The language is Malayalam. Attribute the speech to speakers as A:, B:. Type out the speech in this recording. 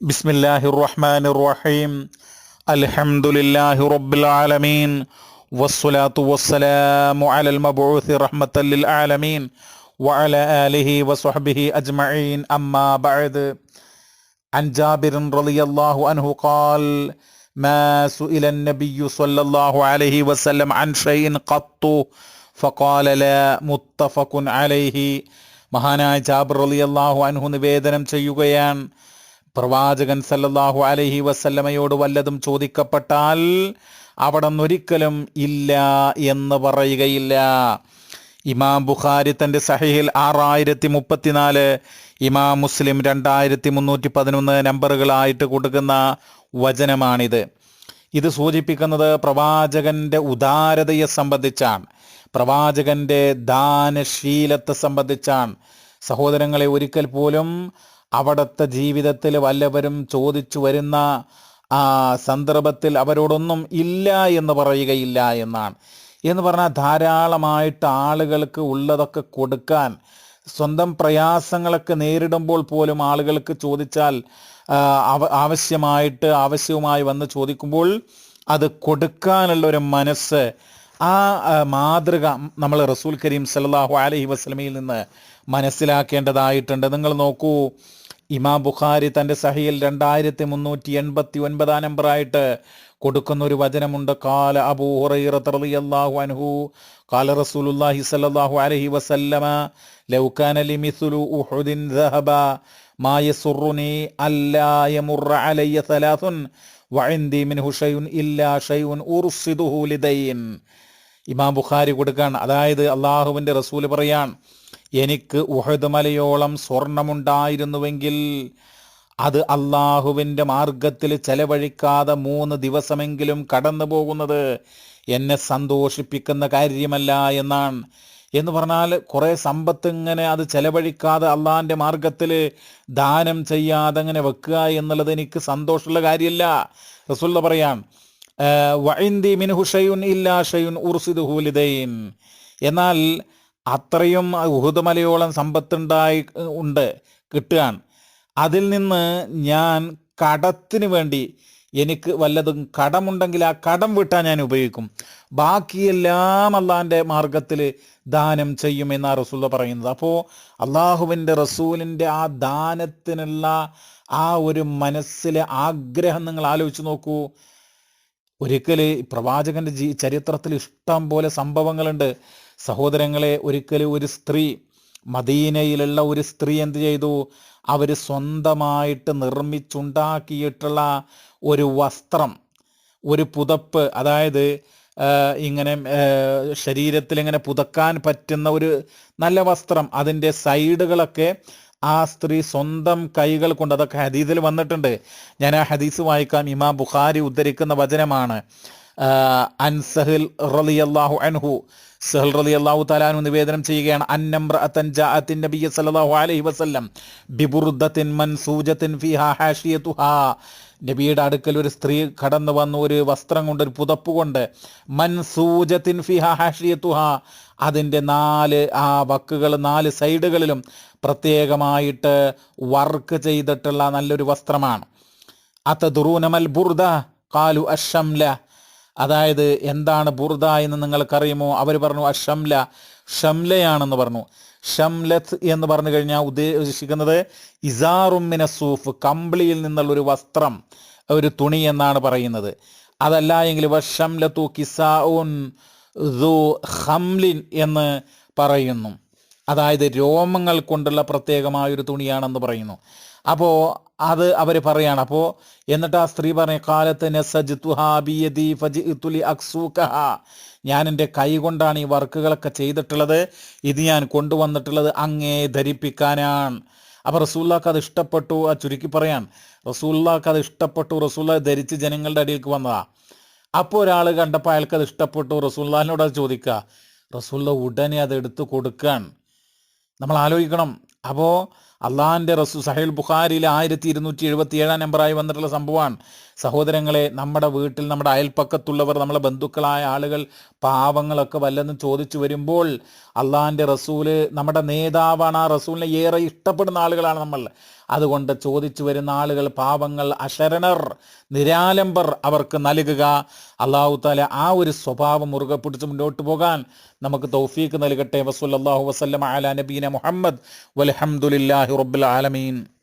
A: بسم الله الرحمن الرحيم الحمد لله رب العالمين والصلاة والسلام على المبعوث رحمة للعالمين وعلى آله وصحبه أجمعين أما بعد عن جابر رضي الله عنه قال ما سئل النبي صلى الله عليه وسلم عن شيء قط فقال لا متفق عليه മഹാനായ ജാബിർ റളിയല്ലാഹു അൻഹു നിവേദനം ചെയ്യുകയാണ് പ്രവാചകൻ സല്ലല്ലാഹു അലഹി വസല്ലമയോട് വല്ലതും ചോദിക്കപ്പെട്ടാൽ അവിടെ നിന്നൊരിക്കലും ഇല്ല എന്ന് പറയുകയില്ല. ഇമാം ബുഖാരി തന്റെ സഹിഹിൽ ആറായിരത്തി മുപ്പത്തിനാല് ഇമാം മുസ്ലിം രണ്ടായിരത്തി മുന്നൂറ്റി പതിനൊന്ന് നമ്പറുകളായിട്ട് കൊടുക്കുന്ന വചനമാണിത്. ഇത് സൂചിപ്പിക്കുന്നത് പ്രവാചകന്റെ ഉദാരതയെ സംബന്ധിച്ചാണ്. പ്രവാചകന്റെ ദാനശീലത്തെ സംബന്ധിച്ചാണ്. സഹോദരങ്ങളെ ഒരിക്കൽ പോലും അവിടുത്തെ ജീവിതത്തിൽ വല്ലവരും ചോദിച്ചു വരുന്ന ആ സന്ദർഭത്തിൽ അവരോടൊന്നും ഇല്ല എന്ന് പറയുകയില്ല എന്നാണ്. എന്ന് പറഞ്ഞാൽ ധാരാളമായിട്ട് ആളുകൾക്ക് ഉള്ളതൊക്കെ കൊടുക്കാൻ സ്വന്തം പ്രയാസങ്ങളൊക്കെ നേരിടുമ്പോൾ പോലും ആളുകൾക്ക് ചോദിച്ചാൽ ആവശ്യമായിട്ട് ആവശ്യവുമായി വന്ന് ചോദിക്കുമ്പോൾ അത് കൊടുക്കാനുള്ള ഒരു മനസ്സ് ആ മാതൃക നമ്മൾ റസൂൽ കരീം സല്ലല്ലാഹു അലഹി വസല്ലമയിൽ നിന്ന് മനസ്സിലാക്കേണ്ടതായിട്ടുണ്ട്. നിങ്ങൾ നോക്കൂ ഇമാം ബുഖാരി തന്റെ സഹിയിൽ രണ്ടായിരത്തി മുന്നൂറ്റി എൺപത്തി ഒൻപതാം നമ്പറായിട്ട് കൊടുക്കുന്ന ഒരു വചനമുണ്ട്. കാല അബൂ ഹുറൈറത്ത് റളിയല്ലാഹു അൻഹു കാല റസൂലുള്ളാഹി സല്ലല്ലാഹു അലൈഹി വസല്ലമ ലൗ കാന ലി മിസ്ലു ഉഹുദിൻ ദഹബ മാ യസുറുനി അല്ലാ യമുറ അലയ്യ സലാസുൻ വഇൻദി മിൻഹു ഷൈഉൻ ഇല്ലാ ഷൈഉൻ ഉർസിദുഹു ലിദൈൻ. ഇമാം ബുഖാരി കൊടുക്കാൻ അതായത് അള്ളാഹുവിന്റെ റസൂൽ പറയാൻ എനിക്ക് ഉഹദ് മലയോളം സ്വർണമുണ്ടായിരുന്നുവെങ്കിൽ അത് അള്ളാഹുവിന്റെ മാർഗത്തിൽ ചെലവഴിക്കാതെ മൂന്ന് ദിവസമെങ്കിലും കടന്നു പോകുന്നത് എന്നെ സന്തോഷിപ്പിക്കുന്ന കാര്യമല്ല എന്നാണ്. എന്ന് പറഞ്ഞാൽ കുറേ സമ്പത്ത് ഇങ്ങനെ അത് ചെലവഴിക്കാതെ അള്ളാഹിന്റെ മാർഗത്തിൽ ദാനം ചെയ്യാതെ അങ്ങനെ വെക്കുക എന്നുള്ളത് എനിക്ക് സന്തോഷമുള്ള കാര്യമല്ല. റസൂല്ല പറയാൻ ഇല്ലാ എന്നാൽ അത്രയും ഉഹുദമലയോളം സമ്പത്തുണ്ടായി ഉണ്ട് കിട്ടുകയാണ്. അതിൽ നിന്ന് ഞാൻ കടത്തിന് വേണ്ടി എനിക്ക് വല്ലതും കടമുണ്ടെങ്കിൽ ആ കടം വിട്ടാൻ ഞാൻ ഉപയോഗിക്കും. ബാക്കിയെല്ലാം അള്ളാന്റെ മാർഗത്തിൽ ദാനം ചെയ്യും എന്നാ റസൂല പറയുന്നത്. അപ്പോൾ അള്ളാഹുവിന്റെ റസൂലിന്റെ ആ ദാനത്തിനുള്ള ആ ഒരു മനസ്സിലെ ആഗ്രഹം നിങ്ങൾ ആലോചിച്ച് നോക്കൂ. ഒരിക്കൽ പ്രവാചകന്റെ ജീ ചരിത്രത്തിൽ ഇഷ്ടം പോലെ സംഭവങ്ങളുണ്ട്. സഹോദരങ്ങളെ ഒരിക്കൽ ഒരു സ്ത്രീ മദീനയിലുള്ള ഒരു സ്ത്രീ എന്ത് ചെയ്തു? അവർ സ്വന്തമായിട്ട് നിർമ്മിച്ചുണ്ടാക്കിയിട്ടുള്ള ഒരു വസ്ത്രം ഒരു പുതപ്പ് അതായത് ഇങ്ങനെ ശരീരത്തിൽ ഇങ്ങനെ പുതക്കാൻ പറ്റുന്ന ഒരു നല്ല വസ്ത്രം അതിന്റെ സൈഡുകളൊക്കെ ആ സ്ത്രീ സ്വന്തം കൈകൾ കൊണ്ട് അതൊക്കെ ഹദീസിൽ വന്നിട്ടുണ്ട്. ഞാൻ ആ ഹദീസ് വായിക്കാം. ഇമാം ബുഖാരി ഉദ്ധരിക്കുന്ന വചനമാണ്. ആ, അൻ സഹിൽ റളിയല്ലാഹു അൻഹു. സഹൽ റളിയല്ലാഹു തലാനു നിവേദനം ചെയ്യുകയാണ്. അന്നംറഅതൻ ജാഅത്തിൻ നബിയ സല്ലല്ലാഹു അലൈഹി വസല്ലം ബിബുർദത്തിൻ മൻസൂജത്തിൻ ഫിഹാ ഹാഷിയതുഹാ നബിയുടെ അടുക്കൽ ഒരു സ്ത്രീ കടന്നു വന്ന ഒരു വസ്ത്രം കൊണ്ട് ഒരു പുതപ്പ് കൊണ്ട് മൻസൂജത്തിൻ ഫിഹാ ഹാഷിയതുഹാ അതിന്റെ നാല് ആ വക്കുകൾ നാല് സൈഡുകളിലും പ്രത്യേകമായിട്ട് വർക്ക് ചെയ്തിട്ടുള്ള നല്ലൊരു വസ്ത്രമാണ്. അതദുറൂനമൽ ബുർദ? കാലു അഷംല അതായത് എന്താണ് ബുർദ എന്ന് നിങ്ങൾക്കറിയുമോ? അവർ പറഞ്ഞു അഷംല ഷംലയാണെന്ന് പറഞ്ഞു. ഷംലത്ത് എന്ന് പറഞ്ഞു കഴിഞ്ഞാൽ ഉദ്ദേശിക്കുന്നത് ഇസാറുമിന സൂഫ് കമ്പിളിയിൽ നിന്നുള്ള ഒരു വസ്ത്രം ഒരു തുണി എന്നാണ് പറയുന്നത്. അതല്ല എങ്കിൽ വഷംലത്തു കിസാഉൻ ഹംലിൻ എന്ന് പറയുന്നു. അതായത് രോമങ്ങൾ കൊണ്ടുള്ള പ്രത്യേകമായ ഒരു തുണിയാണെന്ന് പറയുന്നു. അപ്പോൾ അത് അവർ പറയാണ്. അപ്പോൾ എന്നിട്ട് ആ സ്ത്രീ പറഞ്ഞ കാലത്ത് ഞാൻ എന്റെ കൈ കൊണ്ടാണ് ഈ വർക്കുകളൊക്കെ ചെയ്തിട്ടുള്ളത്. ഇത് ഞാൻ കൊണ്ടുവന്നിട്ടുള്ളത് അങ്ങേ ധരിപ്പിക്കാനാണ്. അപ്പോൾ റസൂല്ലാക്ക് അത് ഇഷ്ടപ്പെട്ടു ആ ചുരുക്കി പറയാൻ റസൂല്ലാക്ക് അത് ഇഷ്ടപ്പെട്ടു റസൂല്ല ധരിച്ച് ജനങ്ങളുടെ അടിയിലേക്ക് വന്നതാ. അപ്പോൾ ഒരാൾ കണ്ടപ്പോൾ അയാൾക്ക് അത് ഇഷ്ടപ്പെട്ടു. റസൂല്ലാനോട് അത് ചോദിക്കുക റസൂല്ല ഉടനെ അത് എടുത്തു കൊടുക്കാൻ. നമ്മൾ ആലോചിക്കണം അപ്പോൾ അള്ളാഹിന്റെ റസൂ സഹേൽ ബുഖാരിയിൽ ആയിരത്തി ഇരുന്നൂറ്റി എഴുപത്തി ഏഴാം നമ്പറായി വന്നിട്ടുള്ള സംഭവമാണ്. സഹോദരങ്ങളെ നമ്മുടെ വീട്ടിൽ നമ്മുടെ അയൽപ്പക്കത്തുള്ളവർ നമ്മളെ ബന്ധുക്കളായ ആളുകൾ പാവങ്ങളൊക്കെ വല്ലെന്ന് ചോദിച്ചു വരുമ്പോൾ അള്ളാഹിന്റെ റസൂൽ നമ്മുടെ നേതാവാണ്. ആ റസൂലിനെ ഏറെ ഇഷ്ടപ്പെടുന്ന ആളുകളാണ് നമ്മൾ. അതുകൊണ്ട് ചോദിച്ചു വരുന്ന ആളുകൾ പാപങ്ങൾ അശരണർ നിരാലംബർ അവർക്ക് നൽകുക. അള്ളാഹു താല ആ ഒരു സ്വഭാവം മുറുകെ പിടിച്ച് മുന്നോട്ട് പോകാൻ നമുക്ക് തൗഫീക്ക് നൽകട്ടെ. വസുല്ലാഹു വസ്ലം അല നബീന മുഹമ്മദ്. വലഹമുല്ലാഹി റബ്ബുൽ ആലമീൻ.